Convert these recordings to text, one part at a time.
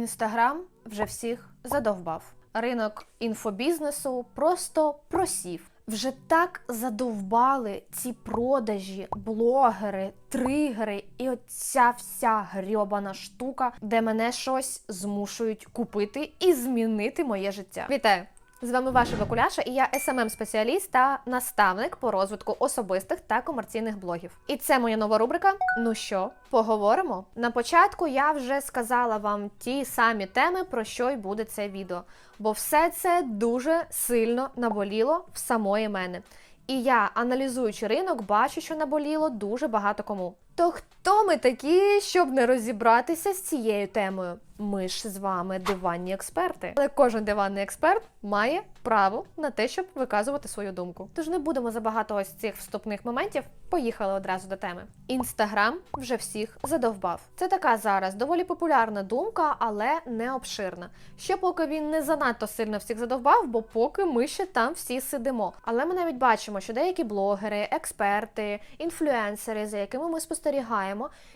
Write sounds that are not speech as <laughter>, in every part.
Інстаграм вже всіх задовбав. Ринок інфобізнесу просто просів. Вже так задовбали ці продажі, блогери, тригери і оця вся грьобана штука, де мене щось змушують купити і змінити моє життя. Вітаю! З вами ваша Бакуляша, і я smm спеціаліст та наставник по розвитку особистих та комерційних блогів. І це моя нова рубрика. Ну що, поговоримо? На початку я вже сказала вам ті самі теми, про що й буде це відео, бо все це дуже сильно наболіло в самої мене. І я, аналізуючи ринок, бачу, що наболіло дуже багато кому. То хто ми такі, щоб не розібратися з цією темою? Ми ж з вами диванні експерти. Але кожен диванний експерт має право на те, щоб виказувати свою думку. Тож не будемо забагато ось цих вступних моментів. Поїхали одразу до теми. Інстаграм вже всіх задовбав. Це така зараз доволі популярна думка, але не обширна. Ще поки він не занадто сильно всіх задовбав, бо поки ми ще там всі сидимо. Але ми навіть бачимо, що деякі блогери, експерти, інфлюенсери, за якими ми спостерігаємо,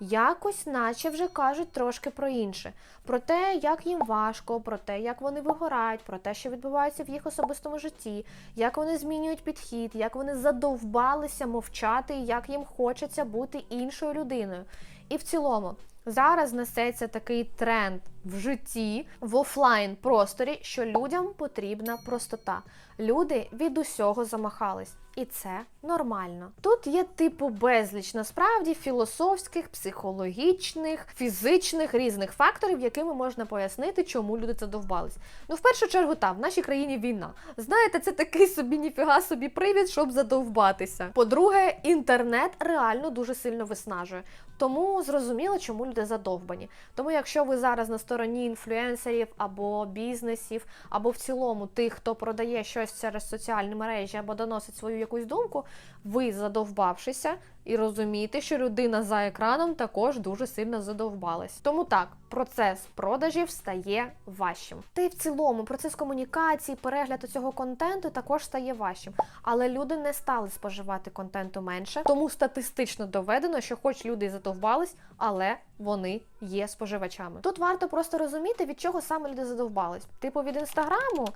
якось, наче вже кажуть трошки про інше. Про те, як їм важко, про те, як вони вигорають, про те, що відбувається в їх особистому житті, як вони змінюють підхід, як вони задовбалися мовчати, як їм хочеться бути іншою людиною. І в цілому зараз несеться такий тренд в житті, в офлайн просторі, що людям потрібна простота. Люди від усього замахались. І це нормально. Тут є типу безліч насправді філософських, психологічних, фізичних різних факторів, якими можна пояснити, чому люди задовбались. Ну, в першу чергу, та в нашій країні війна. Знаєте, це такий собі ніфіга собі привід, щоб задовбатися. По-друге, інтернет реально дуже сильно виснажує. Тому зрозуміло, чому люди задовбані. Тому, якщо ви зараз на стороні інфлюенсерів або бізнесів, або в цілому тих, хто продає щось через соціальні мережі або доносить свою якусь думку, ви задовбавшися і розумієте, що людина за екраном також дуже сильно задовбалась. Тому так, процес продажів стає важчим. Та й в цілому процес комунікації, перегляду цього контенту також стає важчим. Але люди не стали споживати контенту менше, тому статистично доведено, що хоч люди задовбались, але вони є споживачами. Тут варто просто розуміти, від чого саме люди задовбались. Типу від інстаграму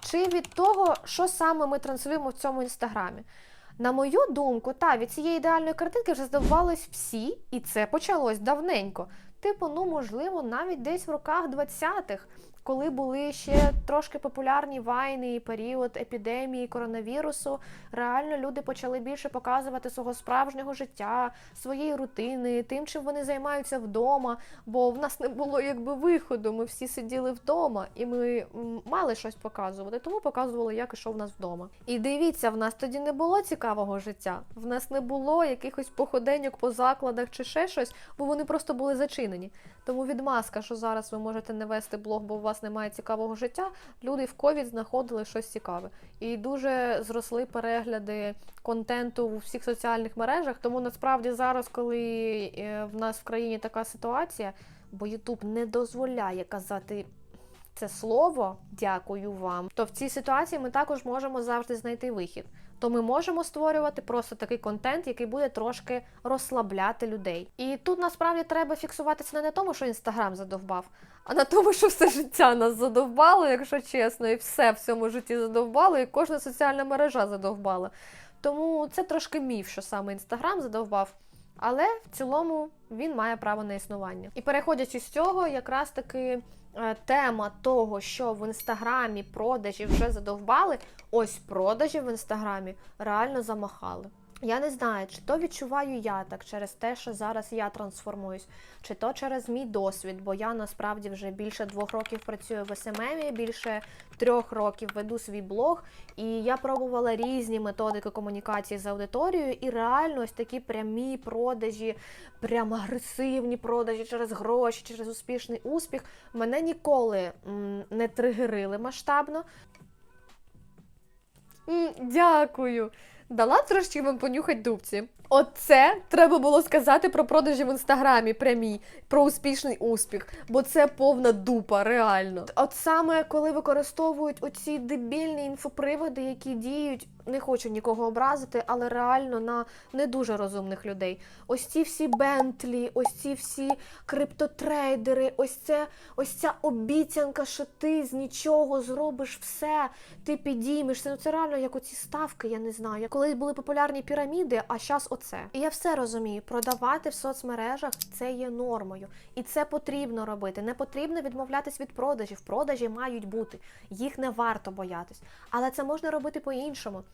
чи від того, що саме ми транслюємо в цьому інстаграмі. На мою думку, та від цієї ідеальної картинки вже здавались всі, і це почалось давненько. Типу, ну можливо, навіть десь в роках 20-х, коли були ще трошки популярні вайни і період епідемії коронавірусу, реально люди почали більше показувати свого справжнього життя, своєї рутини, тим, чим вони займаються вдома. Бо в нас не було якби виходу. Ми всі сиділи вдома, і ми мали щось показувати, тому показували, як і що в нас вдома. І дивіться, в нас тоді не було цікавого життя. В нас не було якихось походеньок по закладах чи ще щось, бо вони просто були зачинені. Тому відмазка, що зараз ви можете не вести блог, бо у вас немає цікавого життя. Люди в ковід знаходили щось цікаве. І дуже зросли перегляди контенту у всіх соціальних мережах. Тому насправді зараз, коли е, в нас в країні така ситуація, бо Ютуб не дозволяє казати. Це слово дякую вам. То в цій ситуації ми також можемо завжди знайти вихід. То ми можемо створювати просто такий контент, який буде трошки розслабляти людей. І тут насправді треба фіксуватися не на тому, що інстаграм задовбав, а на тому, що все життя нас задовбало, якщо чесно, і все в цьому житті задовбало, і кожна соціальна мережа задовбала. Тому це трошки міф, що саме інстаграм задовбав. Але в цілому він має право на існування. І переходячи з цього, якраз таки тема того, що в інстаграмі продажі вже задовбали, ось продажі в інстаграмі реально замахали. Я не знаю, чи то відчуваю я так через те, що зараз я трансформуюсь, чи то через мій досвід, бо я насправді вже більше двох років працюю в СММі, більше трьох років веду свій блог, і я пробувала різні методики комунікації з аудиторією, і реально ось такі прямі продажі, прям агресивні продажі через гроші, через успішний успіх, мене ніколи не тригерили масштабно. Дякую. Дала трошки вам понюхать дубці. Оце треба було сказати про продажі в інстаграмі прямі, про успішний успіх, бо це повна дупа, реально. От саме коли використовують оці дебільні інфоприводи, які діють не хочу нікого образити, але реально на не дуже розумних людей. Ось ці всі Бентлі, ось ці всі криптотрейдери, ось це ось ця обіцянка, що ти з нічого зробиш все, ти підіймешся. Ну це реально як оці ставки, я не знаю. Колись були популярні піраміди, а зараз оце. І я все розумію. Продавати в соцмережах це є нормою, і це потрібно робити. Не потрібно відмовлятись від продажів. Продажі мають бути, їх не варто боятись. Але це можна робити по-іншому.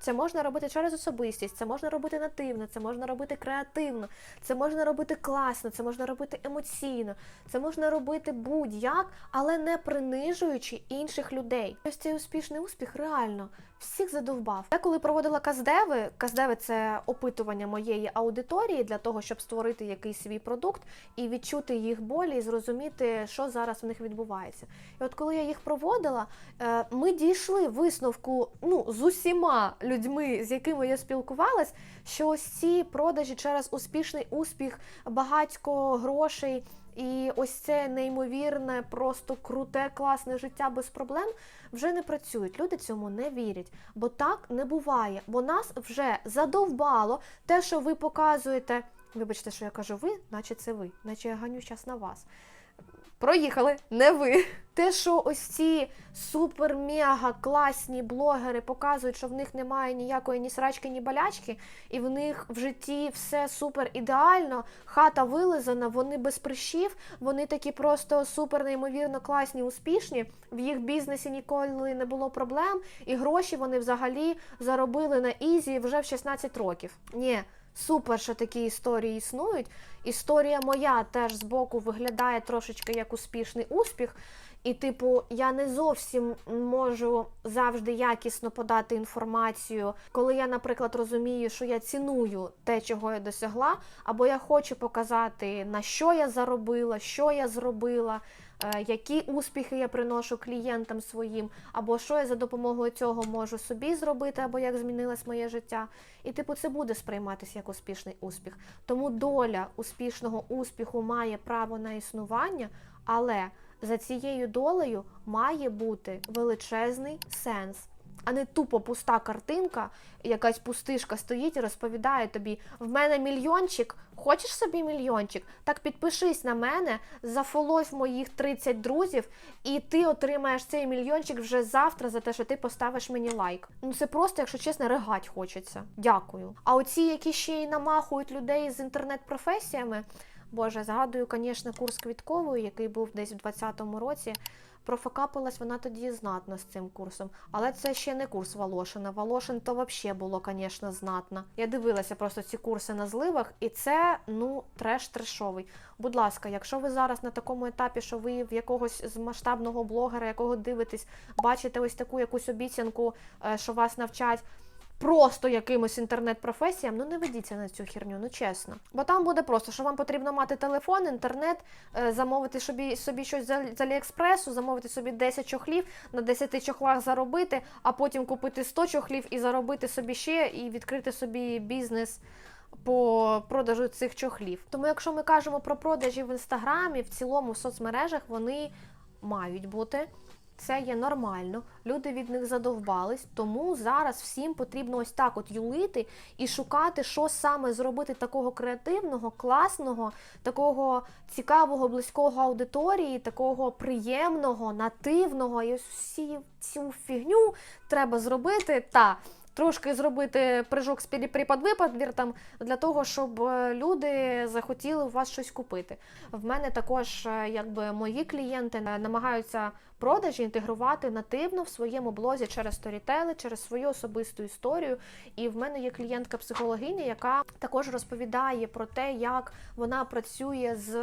Це можна робити через особистість, це можна робити нативно, це можна робити креативно, це можна робити класно, це можна робити емоційно, це можна робити будь-як, але не принижуючи інших людей. Ось цей успішний успіх реально всіх задовбав. Я коли проводила каздеви, каздеви це опитування моєї аудиторії для того, щоб створити якийсь свій продукт і відчути їх болі, і зрозуміти, що зараз в них відбувається. І от коли я їх проводила, е, ми дійшли висновку ну, з усіма людьми, з якими я спілкувалась, що ось ці продажі через успішний успіх, багатько грошей. І ось це неймовірне, просто круте, класне життя без проблем вже не працюють. Люди цьому не вірять, бо так не буває. Бо нас вже задовбало те, що ви показуєте. Вибачте, що я кажу ви, наче це ви, наче я ганю час на вас. Проїхали, не ви. Те, що ось ці супер-мега класні блогери показують, що в них немає ніякої ні срачки, ні болячки, і в них в житті все супер ідеально, хата вилизана, вони без прищів, вони такі просто супер неймовірно класні, успішні. В їх бізнесі ніколи не було проблем, і гроші вони взагалі заробили на ізі вже в 16 років. Ні. Супер, що такі історії існують. Історія моя теж збоку виглядає трошечки як успішний успіх. І, типу, я не зовсім можу завжди якісно подати інформацію, коли я, наприклад, розумію, що я ціную те, чого я досягла, або я хочу показати, на що я заробила, що я зробила. Е, Які успіхи я приношу клієнтам своїм, або що я за допомогою цього можу собі зробити, або як змінилось моє життя. І, типу, це буде сприйматися як успішний успіх. Тому доля успішного успіху має право на існування, але за цією долею має бути величезний сенс. А не тупо пуста картинка, якась пустишка стоїть і розповідає тобі: в мене мільйончик, хочеш собі мільйончик? Так підпишись на мене, зафолось моїх 30 друзів, і ти отримаєш цей мільйончик вже завтра за те, що ти поставиш мені лайк. Ну це просто, якщо чесно, ригать хочеться. Дякую. А оці, які ще й намахують людей з інтернет-професіями. Боже, згадую, звісно, курс квіткової, який був десь в 2020 році. Профокапилась вона тоді знатно з цим курсом. Але це ще не курс Волошина. Волошин то взагалі було, звісно, знатно. Я дивилася просто ці курси на зливах, і це ну треш трешовий. Будь ласка, якщо ви зараз на такому етапі, що ви в якогось з масштабного блогера, якого дивитесь, бачите ось таку якусь обіцянку, е, що вас навчать просто якимось інтернет-професіям, ну не ведіться на цю херню, ну чесно. Бо там буде просто, що вам потрібно мати телефон, інтернет, е, замовити собі, собі щось з Аліекспресу, замовити собі 10 чохлів, на 10 чохлах заробити, а потім купити 100 чохлів і заробити собі ще, і відкрити собі бізнес. По продажу цих чохлів. Тому, якщо ми кажемо про продажі в інстаграмі, в цілому в соцмережах вони мають бути. Це є нормально, люди від них задовбались, тому зараз всім потрібно ось так от юлити і шукати, що саме зробити такого креативного, класного, такого цікавого, близького аудиторії, такого приємного, нативного. І ось всі цю фігню треба зробити та. Трошки зробити прыжок з там для того, щоб е, люди захотіли у вас щось купити. В мене також, е, якби мої клієнти намагаються продажі інтегрувати нативно в своєму блозі через сторітели, через свою особисту історію. І в мене є клієнтка психологиня, яка також розповідає про те, як вона працює з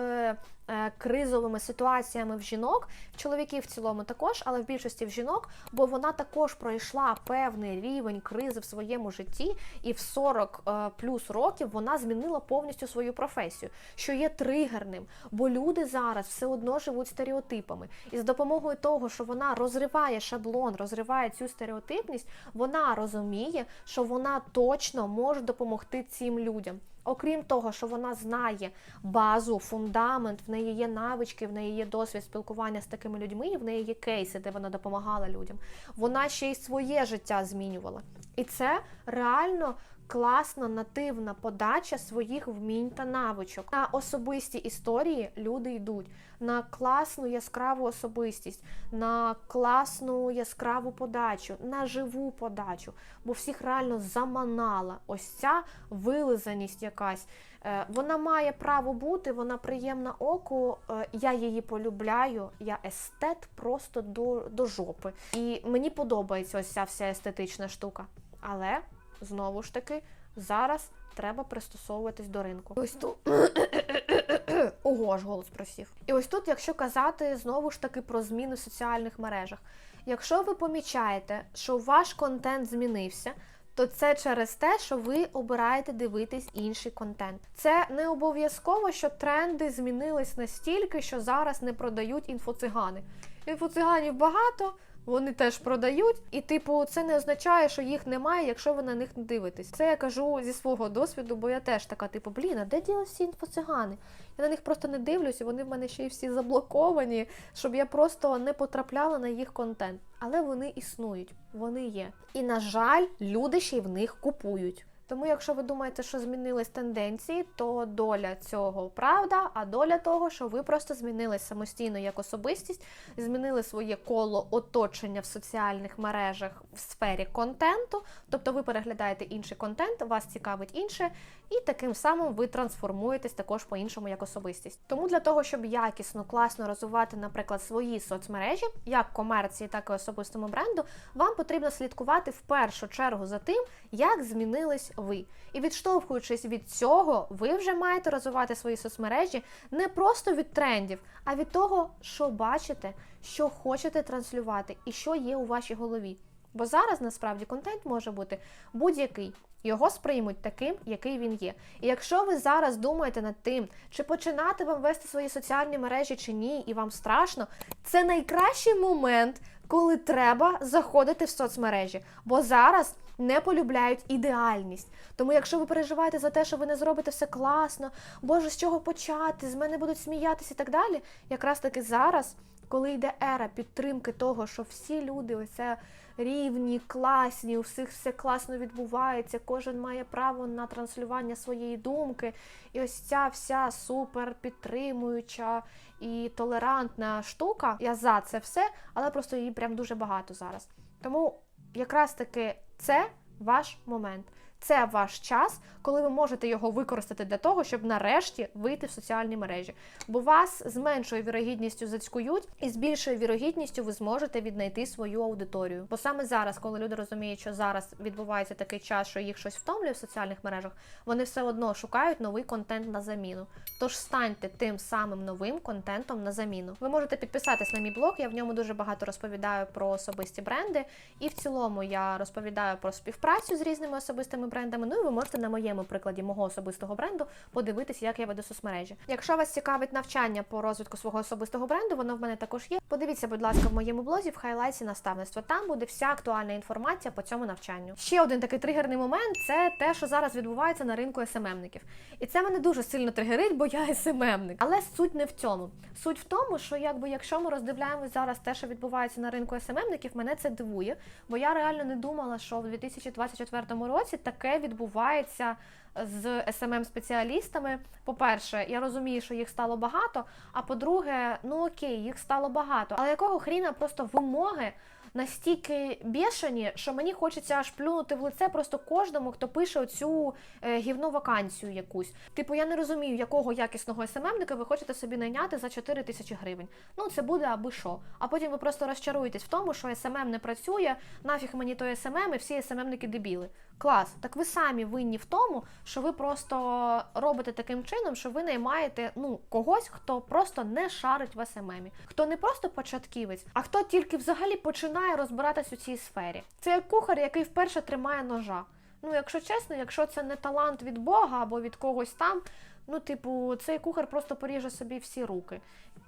е, кризовими ситуаціями в жінок, чоловіків в цілому також, але в більшості в жінок, бо вона також пройшла певний рівень кризи в своєму житті, і в 40 е, плюс років вона змінила повністю свою професію, що є тригерним, бо люди зараз все одно живуть стереотипами, і з допомогою того, що вона розриває шаблон, розриває цю стереотипність, вона розуміє, що вона точно може допомогти цим людям. Окрім того, що вона знає базу, фундамент, в неї є навички, в неї є досвід спілкування з такими людьми, і в неї є кейси, де вона допомагала людям. Вона ще й своє життя змінювала. І це реально класна нативна подача своїх вмінь та навичок. На особисті історії люди йдуть на класну яскраву особистість, на класну яскраву подачу, на живу подачу, бо всіх реально заманала ось ця вилизаність якась. Е, Вона має право бути, вона приємна оку. е, Я її полюбляю. Я естет просто до, до жопи. І мені подобається ось ця вся естетична штука. Але знову ж таки, зараз треба пристосовуватись до ринку. Ось тут <coughs> ого ж голос просів. І ось тут, якщо казати знову ж таки про зміни в соціальних мережах. Якщо ви помічаєте, що ваш контент змінився, то це через те, що ви обираєте дивитись інший контент. Це не обов'язково, що тренди змінились настільки, що зараз не продають інфоцигани. Інфоциганів багато. Вони теж продають, і типу, це не означає, що їх немає, якщо ви на них не дивитесь. Це я кажу зі свого досвіду, бо я теж така, типу, блін, а де ділись всі інфоцигани? Я на них просто не дивлюсь, і вони в мене ще й всі заблоковані, щоб я просто не потрапляла на їх контент. Але вони існують, вони є. І на жаль, люди ще й в них купують. Тому, якщо ви думаєте, що змінились тенденції, то доля цього правда, а доля того, що ви просто змінились самостійно як особистість, змінили своє коло оточення в соціальних мережах в сфері контенту. Тобто ви переглядаєте інший контент, вас цікавить інше, і таким самим ви трансформуєтесь також по-іншому як особистість. Тому для того, щоб якісно, класно розвивати, наприклад, свої соцмережі, як комерції, так і особистому бренду, вам потрібно слідкувати в першу чергу за тим, як змінились ви. І відштовхуючись від цього, ви вже маєте розвивати свої соцмережі не просто від трендів, а від того, що бачите, що хочете транслювати і що є у вашій голові. Бо зараз насправді контент може бути будь-який. Його сприймуть таким, який він є. І якщо ви зараз думаєте над тим, чи починати вам вести свої соціальні мережі чи ні, і вам страшно, це найкращий момент, коли треба заходити в соцмережі. Бо зараз не полюбляють ідеальність. Тому, якщо ви переживаєте за те, що ви не зробите все класно, Боже, з чого почати, з мене будуть сміятися і так далі, якраз таки зараз, коли йде ера підтримки того, що всі люди оце рівні, класні, у всіх все класно відбувається, кожен має право на транслювання своєї думки. І ось ця вся супер підтримуюча і толерантна штука. Я за це все, але просто її прям дуже багато зараз. Тому якраз таки це ваш момент. Це ваш час, коли ви можете його використати для того, щоб нарешті вийти в соціальні мережі. Бо вас з меншою вірогідністю зацькують, і з більшою вірогідністю ви зможете віднайти свою аудиторію. Бо саме зараз, коли люди розуміють, що зараз відбувається такий час, що їх щось втомлює в соціальних мережах, вони все одно шукають новий контент на заміну. Тож станьте тим самим новим контентом на заміну. Ви можете підписатись на мій блог, я в ньому дуже багато розповідаю про особисті бренди, і в цілому я розповідаю про співпрацю з різними особистими брендами. Ну і ви можете на моєму прикладі мого особистого бренду подивитися, як я веду соцмережі. Якщо вас цікавить навчання по розвитку свого особистого бренду, воно в мене також є. Подивіться, будь ласка, в моєму блозі в хайлайті наставництва. Там буде вся актуальна інформація по цьому навчанню. Ще один такий тригерний момент це те, що зараз відбувається на ринку СММників. І це мене дуже сильно тригерить, бо я СММник. Але суть не в цьому. Суть в тому, що якби якщо ми роздивляємось зараз те, що відбувається на ринку СММників, мене це дивує, бо я реально не думала, що в 2024 році таке відбувається з smm спеціалістами По-перше, я розумію, що їх стало багато. А по-друге, ну окей, їх стало багато. Але якого хріна просто вимоги настільки бешені, що мені хочеться аж плюнути в лице просто кожному, хто пише оцю е, гівну вакансію якусь. Типу, я не розумію, якого якісного СММника ви хочете собі найняти за 4 тисячі гривень. Ну, це буде аби що. А потім ви просто розчаруєтесь в тому, що СММ не працює, нафіг мені той СММ і всі СММники дебіли. Клас, так ви самі винні в тому, що ви просто робите таким чином, що ви наймаєте ну когось, хто просто не шарить в СММі, хто не просто початківець, а хто тільки взагалі починає розбиратись у цій сфері. Це як кухар, який вперше тримає ножа. Ну, якщо чесно, якщо це не талант від Бога або від когось там, Ну, типу, цей кухар просто поріже собі всі руки.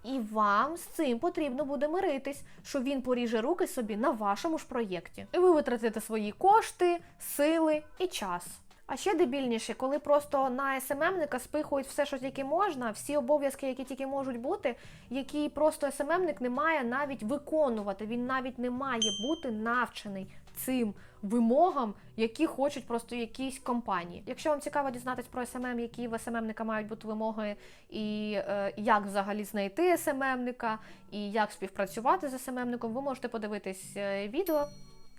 І вам з цим потрібно буде миритись, що він поріже руки собі на вашому ж проєкті. І ви витратите свої кошти, сили і час. А ще дебільніше, коли просто на СММника спихують все, що тільки можна, всі обов'язки, які тільки можуть бути, які просто СММник не має навіть виконувати. Він навіть не має бути навчений цим вимогам, які хочуть просто якісь компанії. Якщо вам цікаво дізнатись про СММ, які в СММника мають бути вимоги, і е, як взагалі знайти СММника, і як співпрацювати з СММником, ви можете подивитись е, відео.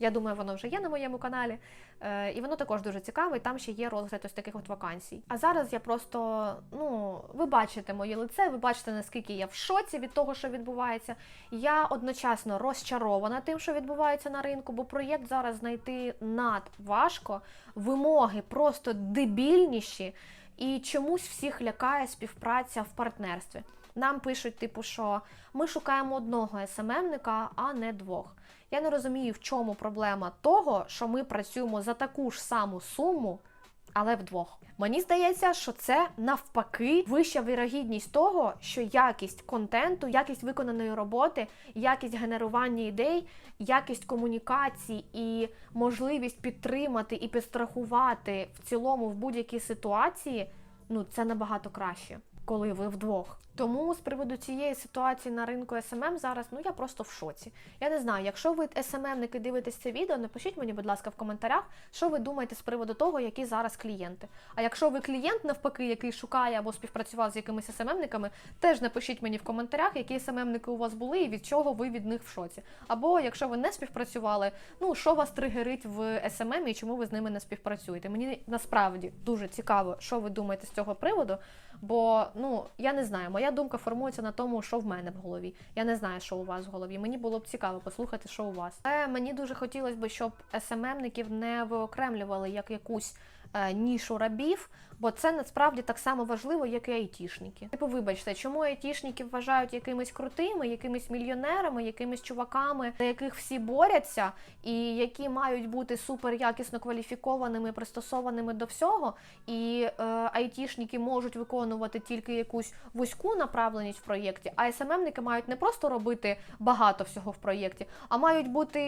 Я думаю, воно вже є на моєму каналі, е, і воно також дуже цікаве. Там ще є розгляд ось таких от вакансій. А зараз я просто, ну, ви бачите моє лице, ви бачите, наскільки я в шоці від того, що відбувається. Я одночасно розчарована тим, що відбувається на ринку, бо проєкт зараз знайти надважко, вимоги просто дебільніші, і чомусь всіх лякає співпраця в партнерстві. Нам пишуть, типу, що ми шукаємо одного СММника, а не двох. Я не розумію, в чому проблема того, що ми працюємо за таку ж саму суму, але вдвох. Мені здається, що це навпаки вища вірогідність того, що якість контенту, якість виконаної роботи, якість генерування ідей, якість комунікації і можливість підтримати і підстрахувати в цілому в будь-якій ситуації, ну це набагато краще, коли ви вдвох. Тому з приводу цієї ситуації на ринку СММ зараз, ну я просто в шоці. Я не знаю, якщо ви СММники дивитесь це відео, напишіть мені, будь ласка, в коментарях, що ви думаєте з приводу того, які зараз клієнти. А якщо ви клієнт, навпаки, який шукає або співпрацював з якимись СММниками, теж напишіть мені в коментарях, які СММники у вас були і від чого ви від них в шоці. Або якщо ви не співпрацювали, ну що вас тригерить в СММ і чому ви з ними не співпрацюєте. Мені насправді дуже цікаво, що ви думаєте з цього приводу, бо ну я не знаю, моя думка формується на тому, що в мене в голові. Я не знаю, що у вас в голові. Мені було б цікаво послухати, що у вас. Але мені дуже хотілося б, щоб СММників не виокремлювали як якусь е, нішу рабів, бо це насправді так само важливо, як і айтішники. Типу, вибачте, чому айтішників вважають якимись крутими, якимись мільйонерами, якимись чуваками, за яких всі борються, і які мають бути супер якісно кваліфікованими, пристосованими до всього, і е, айтішники можуть виконувати тільки якусь вузьку направленість в проєкті, а СММники мають не просто робити багато всього в проєкті, а мають бути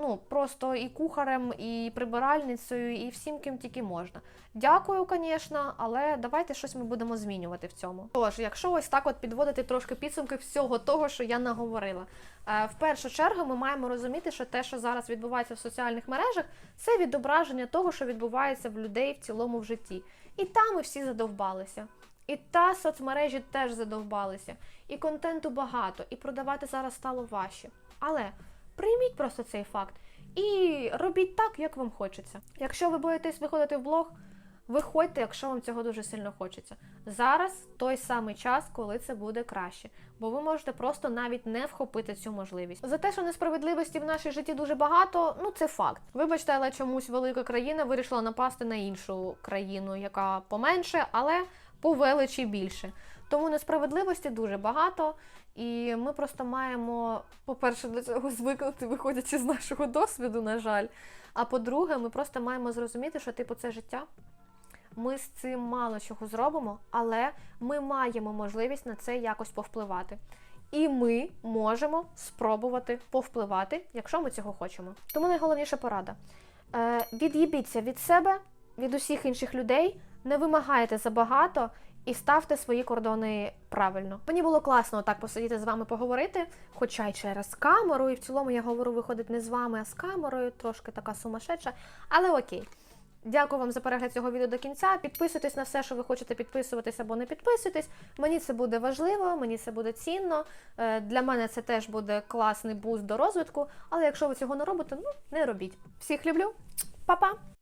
ну просто і кухарем, і прибиральницею, і всім ким тільки можна. Дякую, звісно, але давайте щось ми будемо змінювати в цьому. Тож, якщо ось так от підводити трошки підсумки всього того, що я наговорила. Е, В першу чергу ми маємо розуміти, що те, що зараз відбувається в соціальних мережах, це відображення того, що відбувається в людей в цілому в житті. І там ми всі задовбалися. І та соцмережі теж задовбалися. І контенту багато, і продавати зараз стало важче. Але прийміть просто цей факт і робіть так, як вам хочеться. Якщо ви боїтесь виходити в блог, виходьте, якщо вам цього дуже сильно хочеться. Зараз той самий час, коли це буде краще, бо ви можете просто навіть не вхопити цю можливість. За те, що несправедливості в нашій житті дуже багато, ну це факт. Вибачте, але чомусь велика країна вирішила напасти на іншу країну, яка поменше, але по величі більше. Тому несправедливості дуже багато, і ми просто маємо, по-перше, до цього звикнути, виходячи з нашого досвіду, на жаль. А по-друге, ми просто маємо зрозуміти, що типу це життя. Ми з цим мало чого зробимо, але ми маємо можливість на це якось повпливати. І ми можемо спробувати повпливати, якщо ми цього хочемо. Тому найголовніша порада: е, від'їбіться від себе, від усіх інших людей, не вимагайте забагато і ставте свої кордони правильно. Мені було класно так посидіти з вами поговорити, хоча й через камеру, і в цілому я говорю, виходить не з вами, а з камерою, трошки така сумасшедша, але окей. Дякую вам за перегляд цього відео до кінця. Підписуйтесь на все, що ви хочете підписуватись або не підписуйтесь. Мені це буде важливо, мені це буде цінно. Е, Для мене це теж буде класний буст до розвитку. Але якщо ви цього не робите, ну не робіть. Всіх люблю, Па-па!